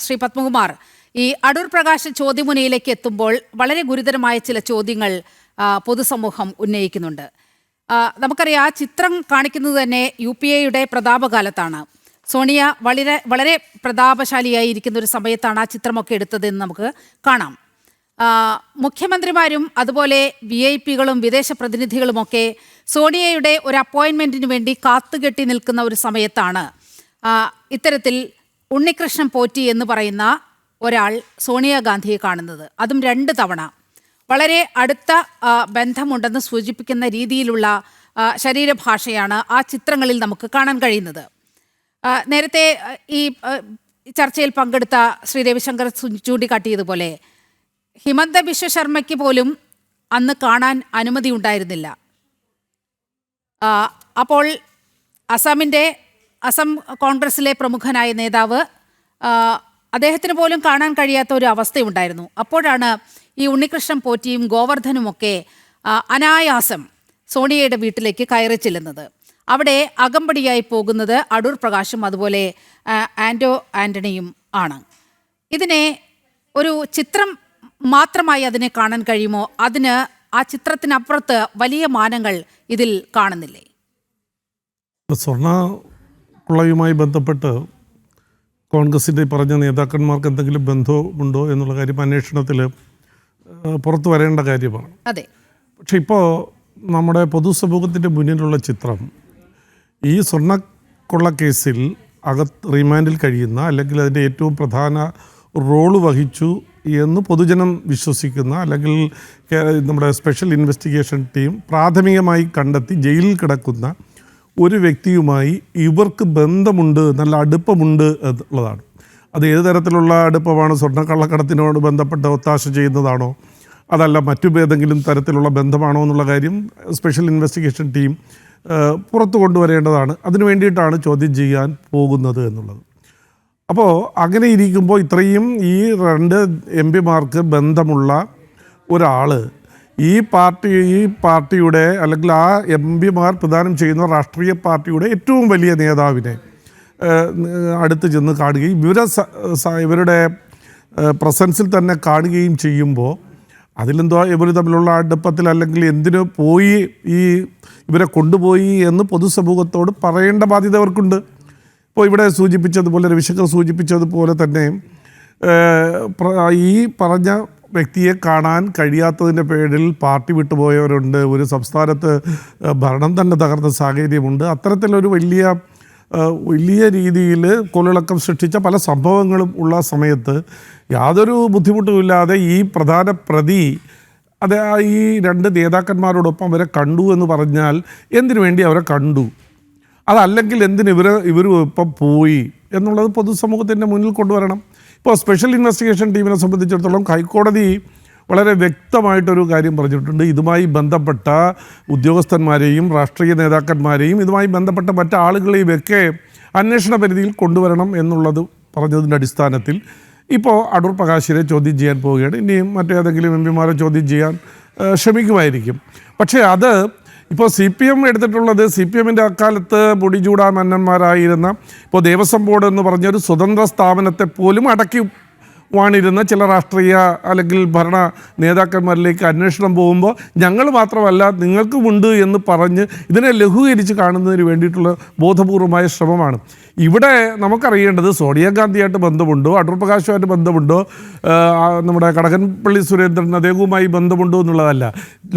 ശ്രീ പത്മകുമാർ ഈ അടൂർ പ്രകാശ് ചോദ്യമുനയിലേക്ക് എത്തുമ്പോൾ വളരെ ഗുരുതരമായ ചില ചോദ്യങ്ങൾ പൊതുസമൂഹം ഉന്നയിക്കുന്നുണ്ട്. നമുക്കറിയാം ആ ചിത്രം കാണിക്കുന്നത് തന്നെ യു പി എയുടെ പ്രതാപകാലത്താണ്. സോണിയ വളരെ വളരെ പ്രതാപശാലിയായി ഇരിക്കുന്ന ഒരു സമയത്താണ് ആ ചിത്രമൊക്കെ എടുത്തതെന്ന് നമുക്ക് കാണാം. മുഖ്യമന്ത്രിമാരും അതുപോലെ വി ഐ പികളും വിദേശ പ്രതിനിധികളുമൊക്കെ സോണിയയുടെ ഒരു അപ്പോയിൻമെന്റിന് വേണ്ടി കാത്തുകെട്ടി നിൽക്കുന്ന ഒരു സമയത്താണ്. ഇത്തരത്തിൽ ഉണ്ണികൃഷ്ണൻ പോറ്റി എന്ന് പറയുന്ന ഒരാൾ സോണിയാഗാന്ധിയെ കാണുന്നത്. അതും രണ്ട് തവണ. വളരെ അടുത്ത ബന്ധമുണ്ടെന്ന് സൂചിപ്പിക്കുന്ന രീതിയിലുള്ള ശരീരഭാഷയാണ് ആ ചിത്രങ്ങളിൽ നമുക്ക് കാണാൻ കഴിയുന്നത്. നേരത്തെ ഈ ചർച്ചയിൽ പങ്കെടുത്ത ശ്രീ രവിശങ്കർ ചൂണ്ടിക്കാട്ടിയതുപോലെ ഹിമന്ത ബിശ്വ ശർമ്മയ്ക്ക് പോലും അന്ന് കാണാൻ അനുമതി ഉണ്ടായിരുന്നില്ല. അപ്പോൾ അസമിന്റെ അസം കോൺഗ്രസിലെ പ്രമുഖനായ നേതാവ് അദ്ദേഹത്തിന് പോലും കാണാൻ കഴിയാത്ത ഒരു അവസ്ഥയുണ്ടായിരുന്നു. അപ്പോഴാണ് ഈ ഉണ്ണികൃഷ്ണൻ പോറ്റിയും ഗോവർദ്ധനുമൊക്കെ അനായാസം സോണിയയുടെ വീട്ടിലേക്ക് കയറി ചെല്ലുന്നത്. അവിടെ അകമ്പടിയായി പോകുന്നത് അടൂർ പ്രകാശും അതുപോലെ ആൻഡോ ആന്റണിയും ആണ്. ഇതിനെ ഒരു ചിത്രം മാത്രമായി അതിനെ കാണാൻ കഴിയുമോ? അതിന് ആ ചിത്രത്തിനപ്പുറത്ത് വലിയ മാനങ്ങൾ ഇതിൽ കാണുന്നില്ലേ? സ്വർണ കൊള്ളയുമായി ബന്ധപ്പെട്ട് കോൺഗ്രസിന്റെ പറഞ്ഞ നേതാക്കന്മാർക്ക് എന്തെങ്കിലും ബന്ധമുണ്ടോ എന്നുള്ള കാര്യം അന്വേഷണത്തിൽ പുറത്തു വരേണ്ട കാര്യമാണ്. അതെ. പക്ഷെ ഇപ്പോൾ നമ്മുടെ പൊതുസമൂഹത്തിന്റെ മുന്നിലുള്ള ചിത്രം ഈ സ്വർണക്കൊള്ള കേസിൽ അകത്ത് റിമാൻഡിൽ കഴിയുന്ന അല്ലെങ്കിൽ അതിന്റെ ഏറ്റവും പ്രധാന റോൾ വഹിച്ചു എന്ന് പൊതുജനം വിശ്വസിക്കുന്ന അല്ലെങ്കിൽ നമ്മുടെ സ്പെഷ്യൽ ഇൻവെസ്റ്റിഗേഷൻ ടീം പ്രാഥമികമായി കണ്ടെത്തി ജയിലിൽ കിടക്കുന്ന ഒരു വ്യക്തിയുമായി ഇവർക്ക് ബന്ധമുണ്ട് നല്ല അടുപ്പമുണ്ട് എന്നുള്ളതാണ് അത് ഏത് തരത്തിലുള്ള അടുപ്പമാണ്? സ്വർണക്കള്ളക്കടത്തിനോട് ബന്ധപ്പെട്ട് ഒത്താശ ചെയ്യുന്നതാണോ? അതല്ല മറ്റു ഏതെങ്കിലും തരത്തിലുള്ള ബന്ധമാണോ എന്നുള്ള കാര്യം സ്പെഷ്യൽ ഇൻവെസ്റ്റിഗേഷൻ ടീം പുറത്തു കൊണ്ടുവരേണ്ടതാണ്. അതിനു വേണ്ടിയിട്ടാണ് ചോദ്യം ചെയ്യാൻ പോകുന്നത് എന്നുള്ളത്. അപ്പോൾ അങ്ങനെ ഇരിക്കുമ്പോൾ ഇത്രയും ഈ രണ്ട് എം പിമാർക്ക് ബന്ധമുള്ള ഒരാൾ ഈ പാർട്ടി ഈ പാർട്ടിയുടെ അല്ലെങ്കിൽ ആ എം പിമാർ പ്രദാനം ചെയ്യുന്ന രാഷ്ട്രീയ പാർട്ടിയുടെ ഏറ്റവും വലിയ നേതാവിനെ അടുത്ത് ചെന്ന് കാണുകയും ഇവരെ ഇവരുടെ പ്രസൻസിൽ തന്നെ കാണുകയും ചെയ്യുമ്പോൾ അതിലെന്തോ ഇവർ തമ്മിലുള്ള അടുപ്പത്തിൽ അല്ലെങ്കിൽ എന്തിനു പോയി ഈ ഇവരെ കൊണ്ടുപോയി എന്ന് പൊതുസമൂഹത്തോട് പറയേണ്ട ബാധ്യത അവർക്കുണ്ട്. ഇപ്പോൾ ഇവിടെ സൂചിപ്പിച്ചതുപോലെ രവിശങ്കർ സൂചിപ്പിച്ചതുപോലെ തന്നെ ഈ പറഞ്ഞ വ്യക്തിയെ കാണാൻ കഴിയാത്തതിന്റെ പേരിൽ പാർട്ടി വിട്ടുപോയവരുണ്ട്. ഒരു സംസ്ഥാനത്ത് ഭരണം തന്നെ തകർന്ന സാഹചര്യമുണ്ട്. അത്തരത്തിലൊരു വലിയ വലിയ രീതിയിൽ കൊലിളക്കം സൃഷ്ടിച്ച പല സംഭവങ്ങളും ഉള്ള സമയത്ത് യാതൊരു ബുദ്ധിമുട്ടുമില്ലാതെ ഈ പ്രധാന പ്രതി അത് ഈ രണ്ട് നേതാക്കന്മാരോടൊപ്പം അവരെ കണ്ടു എന്ന് പറഞ്ഞാൽ എന്തിനു വേണ്ടി അവരെ കണ്ടു? അതല്ലെങ്കിൽ എന്തിന് ഇവർ ഇവരും ഇപ്പം പോയി എന്നുള്ളത് പൊതുസമൂഹത്തിന്റെ മുന്നിൽ കൊണ്ടുവരണം. ഇപ്പോൾ സ്പെഷ്യൽ ഇൻവെസ്റ്റിഗേഷൻ ടീമിനെ സംബന്ധിച്ചിടത്തോളം ഹൈക്കോടതി വളരെ വ്യക്തമായിട്ടൊരു കാര്യം പറഞ്ഞിട്ടുണ്ട്. ഇതുമായി ബന്ധപ്പെട്ട ഉദ്യോഗസ്ഥന്മാരെയും രാഷ്ട്രീയ നേതാക്കന്മാരെയും ഇതുമായി ബന്ധപ്പെട്ട മറ്റ് ആളുകളെയും ഒക്കെ അന്വേഷണ പരിധിയിൽ കൊണ്ടുവരണം എന്നുള്ളത് പറഞ്ഞതിന്റെ അടിസ്ഥാനത്തിൽ ഇപ്പോൾ അടൂർ പ്രകാശിനെ ചോദ്യം ചെയ്യാൻ പോവുകയാണ്. ഇനിയും മറ്റേതെങ്കിലും എം പിമാരെ ചോദ്യം ചെയ്യാൻ ശ്രമിക്കുമായിരിക്കും. പക്ഷേ അത് ഇപ്പോൾ സി പി എം എടുത്തിട്ടുള്ളത് സി പി എമ്മിന്റെ അക്കാലത്ത് പൊടിചൂടാ മന്നന്മാരായിരുന്ന ഇപ്പോൾ ദേവസ്വം ബോർഡ് എന്ന് പറഞ്ഞൊരു സ്വതന്ത്ര സ്ഥാപനത്തെ പോലും അടക്കി വാണിരുന്ന ചില രാഷ്ട്രീയ അല്ലെങ്കിൽ ഭരണ നേതാക്കന്മാരിലേക്ക് അന്വേഷണം പോകുമ്പോൾ ഞങ്ങൾ മാത്രമല്ല നിങ്ങൾക്കുമുണ്ട് എന്ന് പറഞ്ഞ് ഇതിനെ ലഘൂകരിച്ച് കാണുന്നതിന് വേണ്ടിയിട്ടുള്ള ബോധപൂർവമായ ശ്രമമാണ്. ഇവിടെ നമുക്കറിയേണ്ടത് സോണിയാഗാന്ധിയായിട്ട് ബന്ധമുണ്ടോ അടൂർ പ്രകാശുമായിട്ട് ബന്ധമുണ്ടോ നമ്മുടെ കടകൻപള്ളി സുരേന്ദ്രൻ അദ്ദേഹവുമായി ബന്ധമുണ്ടോ എന്നുള്ളതല്ല.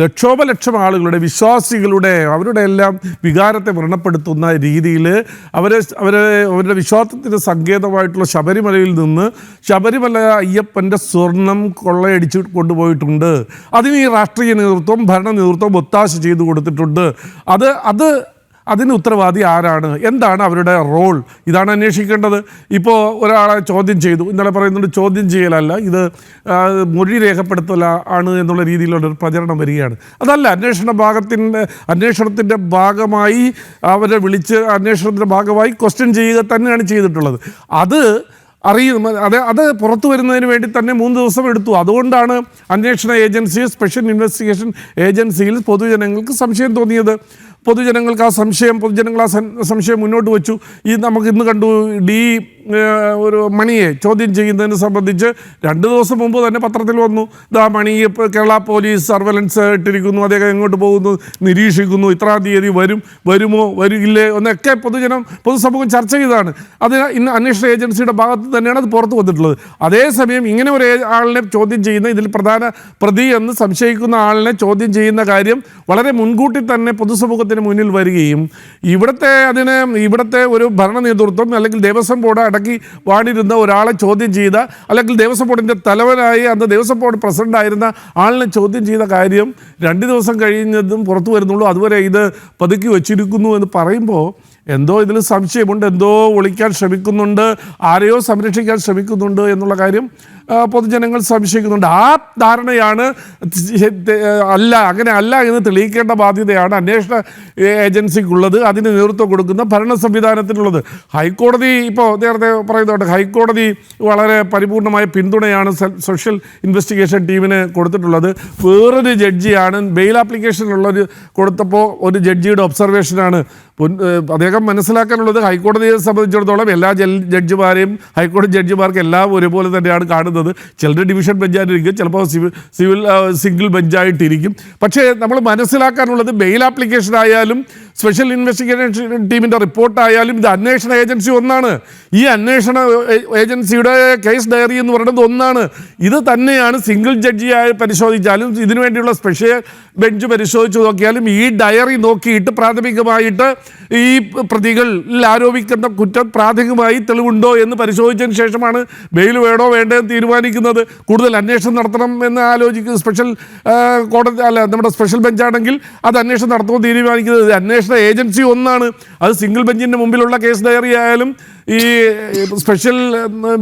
ലക്ഷോപലക്ഷം ആളുകളുടെ വിശ്വാസികളുടെ അവരുടെ എല്ലാം വികാരത്തെ വ്രണപ്പെടുത്തുന്ന രീതിയിൽ അവരെ അവരെ അവരുടെ വിശ്വാസത്തിന് സങ്കേതമായിട്ടുള്ള ശബരിമലയിൽ നിന്ന് ശബരിമല അയ്യപ്പന്റെ സ്വർണം കൊള്ളയടിച്ച് കൊണ്ടുപോയിട്ടുണ്ട്. അതിന് ഈ രാഷ്ട്രീയ നേതൃത്വം ഭരണ നേതൃത്വം ഒത്താശ ചെയ്തു കൊടുത്തിട്ടുണ്ട്. അത് അത് അതിന് ഉത്തരവാദി ആരാണ്? എന്താണ് അവരുടെ റോൾ? ഇതാണ് അന്വേഷിക്കേണ്ടത്. ഇപ്പോൾ ഒരാളെ ചോദ്യം ചെയ്തു. ഇന്നലെ പറയുന്നുണ്ട് ചോദ്യം ചെയ്യലല്ല ഇത് മൊഴി രേഖപ്പെടുത്തല ആണ് എന്നുള്ള രീതിയിലുള്ള ഒരു പ്രചരണം വരികയാണ്. അതല്ല അന്വേഷണ ഭാഗത്തിന്റെ അന്വേഷണത്തിന്റെ ഭാഗമായി അവരെ വിളിച്ച് അന്വേഷണത്തിന്റെ ഭാഗമായി ക്വസ്റ്റ്യൻ ചെയ്യുക തന്നെയാണ് ചെയ്തിട്ടുള്ളത്. അത് അറിയും. അത് അത് പുറത്തു വരുന്നതിന് വേണ്ടി തന്നെ മൂന്ന് ദിവസം എടുത്തു. അതുകൊണ്ടാണ് അന്വേഷണ ഏജൻസി സ്പെഷ്യൽ ഇൻവെസ്റ്റിഗേഷൻ ഏജൻസിയിൽ പൊതുജനങ്ങൾക്ക് സംശയം തോന്നിയത്. പൊതുജനങ്ങൾക്ക് ആ സംശയം പൊതുജനങ്ങൾ ആ സംശയം മുന്നോട്ട് വെച്ചു. ഈ നമുക്ക് ഇന്ന് കണ്ടു ഡി ഒരു മണിയെ ചോദ്യം ചെയ്യുന്നതിനെ സംബന്ധിച്ച് രണ്ട് ദിവസം മുമ്പ് തന്നെ പത്രത്തിൽ വന്നു. ഇതാ മണി കേരള പോലീസ് സർവലൻസ് ഇട്ടിരിക്കുന്നു അദ്ദേഹം എങ്ങോട്ട് പോകുന്നു നിരീക്ഷിക്കുന്നു ഇത്രാം തീയതി വരും വരുമോ വരില്ലേ എന്നൊക്കെ പൊതുജനം പൊതുസമൂഹം ചർച്ച ചെയ്തതാണ്. അത് ഇന്ന് അന്വേഷണ ഏജൻസിയുടെ ഭാഗത്ത് തന്നെയാണ് അത് പുറത്തു വന്നിട്ടുള്ളത്. അതേസമയം ഇങ്ങനെ ഒരു ആളിനെ ചോദ്യം ചെയ്യുന്ന ഇതിൽ പ്രധാന പ്രതി എന്ന് സംശയിക്കുന്ന ആളിനെ ചോദ്യം ചെയ്യുന്ന കാര്യം വളരെ മുൻകൂട്ടി തന്നെ പൊതുസമൂഹത്തിന് മുന്നിൽ വരികയും ഇവിടുത്തെ അതിന് ഇവിടുത്തെ ഒരു ഭരണ നേതൃത്വം അല്ലെങ്കിൽ ദേവസ്വം ബോർഡ് അടക്കി വാണിരുന്ന ഒരാളെ ചോദ്യം ചെയ്ത അല്ലെങ്കിൽ ദേവസ്വം ബോർഡിന്റെ തലവനായി അന്ന് ദേവസ്വം ബോർഡ് പ്രസിഡന്റ് ആയിരുന്ന ആളിനെ ചോദ്യം ചെയ്ത കാര്യം രണ്ട് ദിവസം കഴിഞ്ഞതും പുറത്തു വരുന്നുള്ളൂ. അതുവരെ ഇത് പതുക്കി വച്ചിരിക്കുന്നു എന്ന് പറയുമ്പോൾ എന്തോ ഇതിൽ സംശയമുണ്ട്. എന്തോ ഒളിക്കാൻ ശ്രമിക്കുന്നുണ്ട്. ആരെയോ സംരക്ഷിക്കാൻ ശ്രമിക്കുന്നുണ്ട് എന്നുള്ള കാര്യം പൊതുജനങ്ങൾ സംശയിക്കുന്നുണ്ട്. ആ ധാരണയാണ് അല്ല അങ്ങനെ അല്ല എന്ന് തെളിയിക്കേണ്ട ബാധ്യതയാണ് അന്വേഷണ ഏജൻസിക്കുള്ളത്. അതിന് നേതൃത്വം കൊടുക്കുന്ന ഭരണ സംവിധാനത്തിനുള്ളത്. ഹൈക്കോടതി ഇപ്പോൾ നേരത്തെ പറയുന്നുണ്ട്. ഹൈക്കോടതി വളരെ പരിപൂർണമായ പിന്തുണയാണ് സോഷ്യൽ ഇൻവെസ്റ്റിഗേഷൻ ടീമിന് കൊടുത്തിട്ടുള്ളത്. വേറൊരു ജഡ്ജിയാണ് ബെയിൽ ആപ്ലിക്കേഷനുള്ളൊരു കൊടുത്തപ്പോൾ ഒരു ജഡ്ജിയുടെ ഒബ്സർവേഷനാണ്. അദ്ദേഹം മനസ്സിലാക്കാനുള്ളത് ഹൈക്കോടതിയെ സംബന്ധിച്ചിടത്തോളം എല്ലാ ജഡ്ജിമാരെയും ഹൈക്കോടതി ജഡ്ജിമാർക്ക് എല്ലാം ഒരുപോലെ തന്നെയാണ് കാണുന്നത്. ചിലർ ഡിവിഷൻ ബെഞ്ചായിട്ടിരിക്കും ചിലപ്പോൾ സിവിൽ സിവിൽ സിംഗിൾ ബെഞ്ചായിട്ടിരിക്കും. പക്ഷേ നമ്മൾ മനസ്സിലാക്കാനുള്ളത് ബെയിൽ ആപ്ലിക്കേഷൻ ആയാലും സ്പെഷ്യൽ ഇൻവെസ്റ്റിഗേഷൻ ടീമിന്റെ റിപ്പോർട്ടായാലും ഇത് അന്വേഷണ ഏജൻസി ഒന്നാണ്. ഈ അന്വേഷണ ഏജൻസിയുടെ കേസ് ഡയറി എന്ന് പറയുന്നത് ഒന്നാണ്. ഇത് തന്നെയാണ് സിംഗിൾ ജഡ്ജിയായി പരിശോധിച്ചാലും ഇതിനു വേണ്ടിയുള്ള സ്പെഷ്യൽ ബെഞ്ച് പരിശോധിച്ച് നോക്കിയാലും ഈ ഡയറി നോക്കിയിട്ട് പ്രാഥമികമായിട്ട് ഈ പ്രതികളിൽ ആരോപിക്കുന്ന കുറ്റം പ്രാഥമികമായി തെളിവുണ്ടോ എന്ന് പരിശോധിച്ചതിന് ശേഷമാണ് ബെയിൽ വേണോ വേണ്ടോ എന്ന് തീരുമാനിക്കുന്നത്. കൂടുതൽ അന്വേഷണം നടത്തണം എന്ന് ആലോചിക്കുന്നത് സ്പെഷ്യൽ കോടതി അല്ല നമ്മുടെ സ്പെഷ്യൽ ബെഞ്ചാണെങ്കിൽ അത് അന്വേഷണം നടത്തുമ്പോൾ തീരുമാനിക്കുന്നത്. ഇത് അന്വേഷണ ഏജൻസി ഒന്നാണ്. അത് സിംഗിൾ ബെഞ്ചിന്റെ മുമ്പിലുള്ള കേസ് ഡയറി ആയാലും ഈ സ്പെഷ്യൽ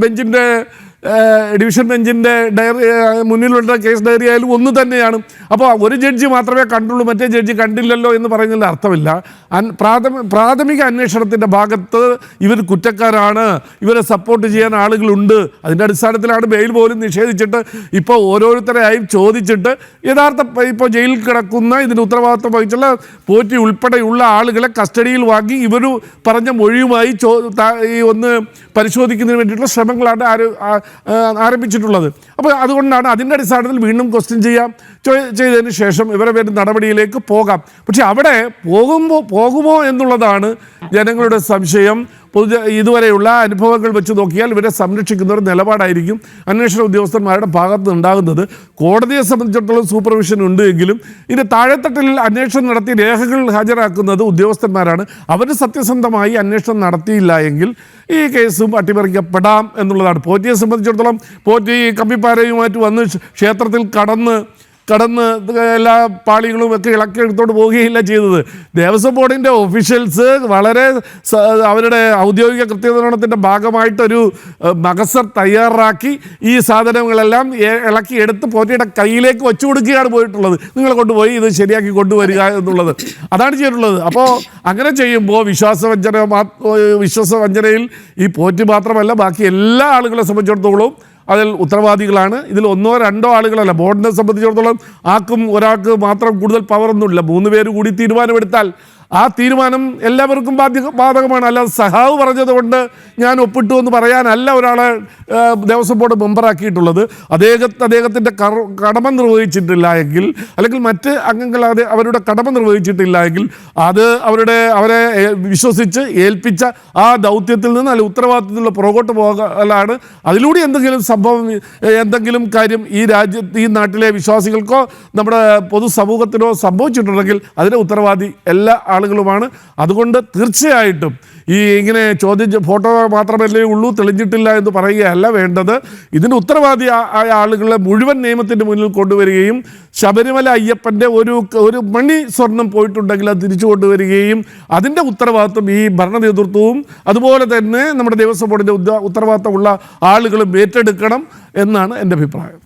ബെഞ്ചിന്റെ ഡിവിഷൻ ബെഞ്ചിന്റെ ഡയറി മുന്നിലുള്ള കേസ് ഡയറി ആയാലും ഒന്ന് തന്നെയാണ്. അപ്പോൾ ഒരു ജഡ്ജി മാത്രമേ കണ്ടുള്ളൂ മറ്റേ ജഡ്ജി കണ്ടില്ലല്ലോ എന്ന് പറയുന്നതിൽ അർത്ഥമില്ല. പ്രാഥമിക അന്വേഷണത്തിന്റെ ഭാഗത്ത് ഇവർ കുറ്റക്കാരാണ് ഇവരെ സപ്പോർട്ട് ചെയ്യാൻ ആളുകളുണ്ട്. അതിന്റെ അടിസ്ഥാനത്തിലാണ് ബെയിൽ പോലും നിഷേധിച്ചിട്ട് ഇപ്പോൾ ഓരോരുത്തരെയായും ചോദിച്ചിട്ട് യഥാർത്ഥ ഇപ്പോൾ ജയിലിൽ കിടക്കുന്ന ഇതിന് ഉത്തരവാദിത്വം വഹിച്ചുള്ള പോറ്റി ഉൾപ്പെടെയുള്ള ആളുകളെ കസ്റ്റഡിയിൽ വാങ്ങി ഇവർ പറഞ്ഞ മൊഴിയുമായി ചോ ഈ ഒന്ന് പരിശോധിക്കുന്നതിന് വേണ്ടിയിട്ടുള്ള ശ്രമങ്ങളാണ് ആര് ആരംഭിച്ചിട്ടുള്ളത്. അപ്പോൾ അതുകൊണ്ടാണ് അതിന്റെ അടിസ്ഥാനത്തിൽ വീണ്ടും ക്വസ്റ്റ്യൻ ചെയ്യാം. ചെയ്തതിന് ശേഷം ഇവരെ വേണ്ടി നടപടിയിലേക്ക് പോകാം. പക്ഷെ അവിടെ പോകുമ്പോൾ പോകുമോ എന്നുള്ളതാണ് ജനങ്ങളുടെ സംശയം. പൊതു ഇതുവരെയുള്ള അനുഭവങ്ങൾ വെച്ച് നോക്കിയാൽ ഇവരെ സംരക്ഷിക്കുന്ന ഒരു നിലപാടായിരിക്കും അന്വേഷണ ഉദ്യോഗസ്ഥന്മാരുടെ ഭാഗത്ത് ഉണ്ടാകുന്നത്. കോടതിയെ സംബന്ധിച്ചിടത്തോളം സൂപ്പർവിഷൻ ഉണ്ട് എങ്കിലും ഇതിന്റെ താഴെത്തട്ടിൽ അന്വേഷണം നടത്തി രേഖകൾ ഹാജരാക്കുന്നത് ഉദ്യോഗസ്ഥന്മാരാണ്. അവർ സത്യസന്ധമായി അന്വേഷണം നടത്തിയില്ല എങ്കിൽ ഈ കേസും അട്ടിമറിക്കപ്പെടാം എന്നുള്ളതാണ്. പോറ്റിയെ സംബന്ധിച്ചിടത്തോളം പോറ്റി കമ്പിപ്പാരയുമായിട്ട് വന്ന് ക്ഷേത്രത്തിൽ കടന്ന് കടന്ന് എല്ലാ പാളികളും ഒക്കെ ഇളക്കി എടുത്തോണ്ട് പോവുകയില്ല ചെയ്തത്. ദേവസ്വം ബോർഡിന്റെ ഒഫീഷ്യൽസ് വളരെ അവരുടെ ഔദ്യോഗിക കൃത്യനിർവഹണത്തിന്റെ ഭാഗമായിട്ടൊരു മകസർ തയ്യാറാക്കി ഈ സാധനങ്ങളെല്ലാം ഇളക്കി എടുത്ത് പോറ്റിയുടെ കയ്യിലേക്ക് വെച്ചു കൊടുക്കുകയാണ് പോയിട്ടുള്ളത്. നിങ്ങൾ കൊണ്ടുപോയി ഇത് ശരിയാക്കി കൊണ്ടുവരിക എന്നുള്ളത്. അതാണ് ചെയ്തിട്ടുള്ളത്. അപ്പോൾ അങ്ങനെ ചെയ്യുമ്പോൾ വിശ്വാസവഞ്ചന വിശ്വാസവഞ്ചനയിൽ ഈ പോറ്റി മാത്രമല്ല ബാക്കി എല്ലാ ആളുകളെ സംബന്ധിച്ചിടത്തോളം അതിൽ ഉത്തരവാദികളാണ്. ഇതിൽ ഒന്നോ രണ്ടോ ആളുകളല്ല. ബോർഡിനെ സംബന്ധിച്ചിടത്തോളം ആർക്കും ഒരാൾക്ക് മാത്രം കൂടുതൽ പവറൊന്നുമില്ല മൂന്ന് പേര് കൂടി തീരുമാനമെടുത്താൽ ആ തീരുമാനം എല്ലാവർക്കും ബാധ്യ ബാധകമാണ്. അല്ലാതെ സഹാവ് പറഞ്ഞതുകൊണ്ട് ഞാൻ ഒപ്പിട്ടു എന്ന് പറയാനല്ല ഒരാളെ ദേവസ്വം ബോർഡ് മെമ്പറാക്കിയിട്ടുള്ളത് അദ്ദേഹത്തെ അദ്ദേഹത്തിന്റെ കടമ നിർവഹിച്ചിട്ടില്ല എങ്കിൽ അല്ലെങ്കിൽ മറ്റ് അംഗങ്ങൾ അത് അവരുടെ കടമ നിർവഹിച്ചിട്ടില്ല എങ്കിൽ അത് അവരുടെ അവരെ വിശ്വസിച്ച് ഏൽപ്പിച്ച ആ ദൗത്യത്തിൽ നിന്ന് അല്ലെങ്കിൽ ഉത്തരവാദിത്തത്തിലുള്ള പുറകോട്ട് പോകലാണ്. അതിലൂടെ എന്തെങ്കിലും സംഭവം എന്തെങ്കിലും കാര്യം ഈ രാജ്യത്ത് ഈ നാട്ടിലെ വിശ്വാസികൾക്കോ നമ്മുടെ പൊതുസമൂഹത്തിനോ സംഭവിച്ചിട്ടുണ്ടെങ്കിൽ അതിന്റെ ഉത്തരവാദി എല്ലാ ആളുകളുമാണ്. അതുകൊണ്ട് തീർച്ചയായിട്ടും ഈ ഇങ്ങനെ ചോദ്യം ഫോട്ടോ മാത്രമല്ലേ ഉള്ളൂ തെളിഞ്ഞിട്ടില്ല എന്ന് പറയുകയല്ല വേണ്ടത്. ഇതിന് ഉത്തരവാദി ആയ ആളുകളെ മുഴുവൻ നിയമത്തിന്റെ മുന്നിൽ കൊണ്ടുവരികയും ശബരിമല അയ്യപ്പന്റെ ഒരു ഒരു മണി സ്വർണം പോയിട്ടുണ്ടെങ്കിൽ അത് തിരിച്ചു കൊണ്ടുവരികയും അതിന്റെ ഉത്തരവാദിത്വം ഈ ഭരണ നേതൃത്വവും അതുപോലെ തന്നെ നമ്മുടെ ദേവസ്വം ബോർഡിന്റെ ഉത്ത- ഉത്തരവാദിത്തമുള്ള ആളുകളും ഏറ്റെടുക്കണം എന്നാണ് എന്റെ അഭിപ്രായം.